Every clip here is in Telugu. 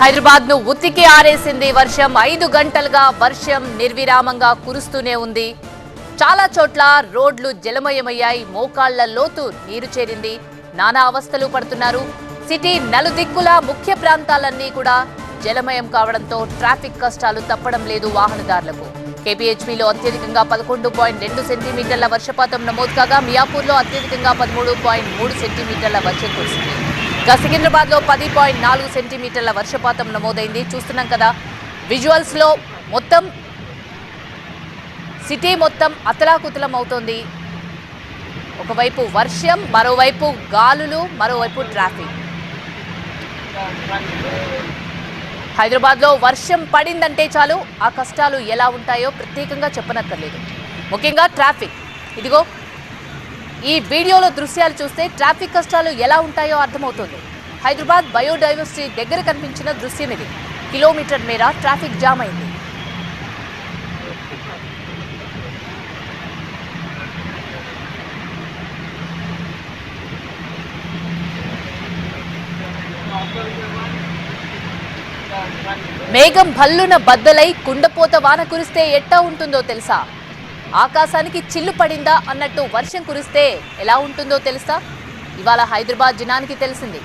హైదరాబాద్ను ఉతికి ఆరేసింది వర్షం. ఐదు గంటలుగా వర్షం నిర్విరామంగా కురుస్తూనే ఉంది. చాలా చోట్ల రోడ్లు జలమయమయ్యాయి. మోకాళ్ళ లోతు నీరు చేరింది. నానా అవస్థలు పడుతున్నారు. సిటీ నలుదిక్కుల ముఖ్య ప్రాంతాలన్నీ కూడా జలమయం కావడంతో ట్రాఫిక్ కష్టాలు తప్పడం లేదు వాహనదారులకు. కేపీహెచ్పీలో అత్యధికంగా పదకొండు పాయింట్ రెండు సెంటీమీటర్ల వర్షపాతం నమోదు కాగా మియాపూర్లో అత్యధికంగా పదమూడు పాయింట్ మూడు సెంటీమీటర్ల వర్షం కురిసింది ఇక సికింద్రాబాద్లో పది పాయింట్ నాలుగు సెంటీమీటర్ల వర్షపాతం నమోదైంది. చూస్తున్నాం కదా విజువల్స్లో మొత్తం సిటీ మొత్తం అతలాకుతలం అవుతోంది. ఒకవైపు వర్షం మరోవైపు గాలులు మరోవైపు ట్రాఫిక్. హైదరాబాద్లో వర్షం పడిందంటే చాలు ఆ కష్టాలు ఎలా ఉంటాయో ప్రత్యేకంగా చెప్పనక్కర్లేదు. ముఖ్యంగా ట్రాఫిక్. ఇదిగో ఈ వీడియోలో దృశ్యాలు చూస్తే ట్రాఫిక్ కష్టాలు ఎలా ఉంటాయో అర్థమవుతుంది. హైదరాబాద్ బయోడైవర్సిటీ దగ్గర కనిపించిన దృశ్యం ఇది. కిలోమీటర్ మేర ట్రాఫిక్ జామ్ అయింది. మేఘం భల్లున బద్దలై కుండపోత వాన కురిస్తే ఎట్టా ఉంటుందో తెలుసా? ఆకాశానికి చిల్లు పడిందా అన్నట్టు వర్షం కురిస్తే ఎలా ఉంటుందో తెలుసా? ఇవాళ హైదరాబాద్ జనానికి తెలిసింది.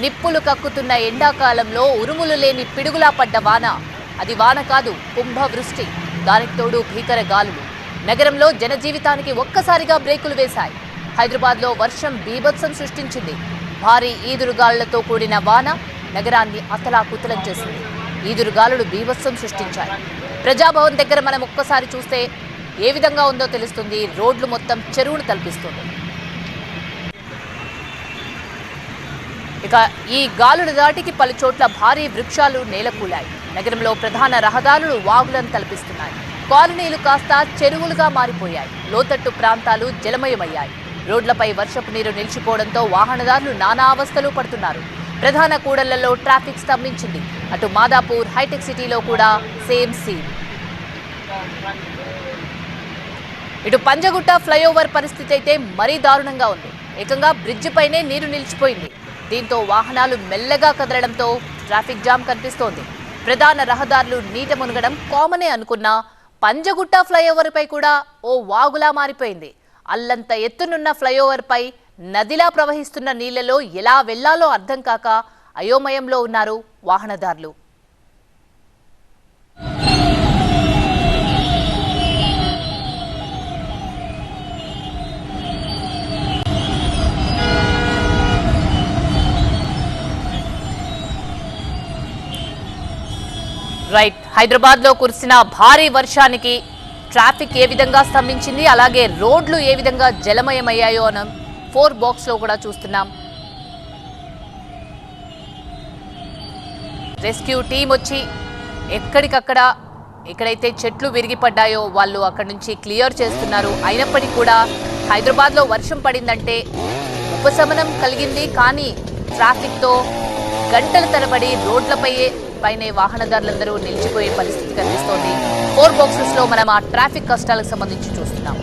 నిప్పులు కక్కుతున్న ఎండాకాలంలో ఉరుములు లేని పిడుగులా పడ్డ వాన. అది వాన కాదు కుంభవృష్టి. దానికి తోడు భీకర గాలులు. నగరంలో జనజీవితానికి ఒక్కసారిగా బ్రేకులు వేశాయి. హైదరాబాద్లో వర్షం బీభత్సం సృష్టించింది. భారీ ఈదురుగాలులతో కూడిన వాన నగరాన్ని అతలాకుతలం చేసింది. ఈదురుగాలులు బీభత్సం సృష్టించాయి. ప్రజాభవన్ దగ్గర మనం ఒక్కసారి చూస్తే ఏ విధంగా ఉందో తెలుస్తుంది. రోడ్లు మొత్తం చెరువును తలపిస్తుంది. ఇక ఈ గాలుల దాటికి పలు చోట్ల భారీ వృక్షాలు నేలకూలాయి. నగరంలో ప్రధాన రహదారులు వాగులను తలపిస్తున్నాయి. కాలనీలు కాస్త చెరువులుగా మారిపోయాయి. లోతట్టు ప్రాంతాలు జలమయమయ్యాయి. రోడ్లపై వర్షపు నీరు నిలిచిపోవడంతో వాహనదారులు నానా అవస్థలు పడుతున్నారు. ప్రధాన కూడళ్ళలో ట్రాఫిక్ స్తంభించింది. అటు మాదాపూర్ హైటెక్ సిటీలో కూడా సేమ్ సీన్. ఇటు పంజగుట్ట ఫ్లైఓవర్ పరిస్థితి అయితే మరీ దారుణంగా ఉంది. ఏకంగా బ్రిడ్జి పైనే నీరు నిలిచిపోయింది. దీంతో వాహనాలు మెల్లగా కదలడంతో ట్రాఫిక్ జామ్ కనిపిస్తోంది. ప్రధాన రహదారులు నీట మునగడం కామనే అనుకున్నా పంజగుట్ట ఫ్లైఓవర్ పై కూడా ఓ వాగులా మారిపోయింది. అల్లంత ఎత్తునున్న ఫ్లైఓవర్ పై నదిలా ప్రవహిస్తున్న నీళ్ళలో ఎలా వెళ్ళాలో అర్థం కాక అయోమయంలో ఉన్నారు వాహనదారులు. రైట్. హైదరాబాద్లో కురిసిన భారీ వర్షానికి ట్రాఫిక్ ఏ విధంగా స్తంభించింది అలాగే రోడ్లు ఏ విధంగా జలమయమయ్యాయో అని ఫోర్ బాక్స్లో కూడా చూస్తున్నాం. రెస్క్యూ టీం వచ్చి ఎక్కడికక్కడ ఎక్కడైతే చెట్లు విరిగిపడ్డాయో వాళ్ళు అక్కడి నుంచి క్లియర్ చేస్తున్నారు. అయినప్పటికీ కూడా హైదరాబాద్లో వర్షం పడిందంటే ఉపశమనం కలిగింది కానీ ట్రాఫిక్తో గంటల తరబడి రోడ్లపై పైనే వాహనదారులందరూ నిలిచిపోయే పరిస్థితి కనిపిస్తోంది. ఫోర్ బాక్సెస్లో మనం ఆ ట్రాఫిక్ కష్టాలకు సంబంధించి చూస్తున్నాం.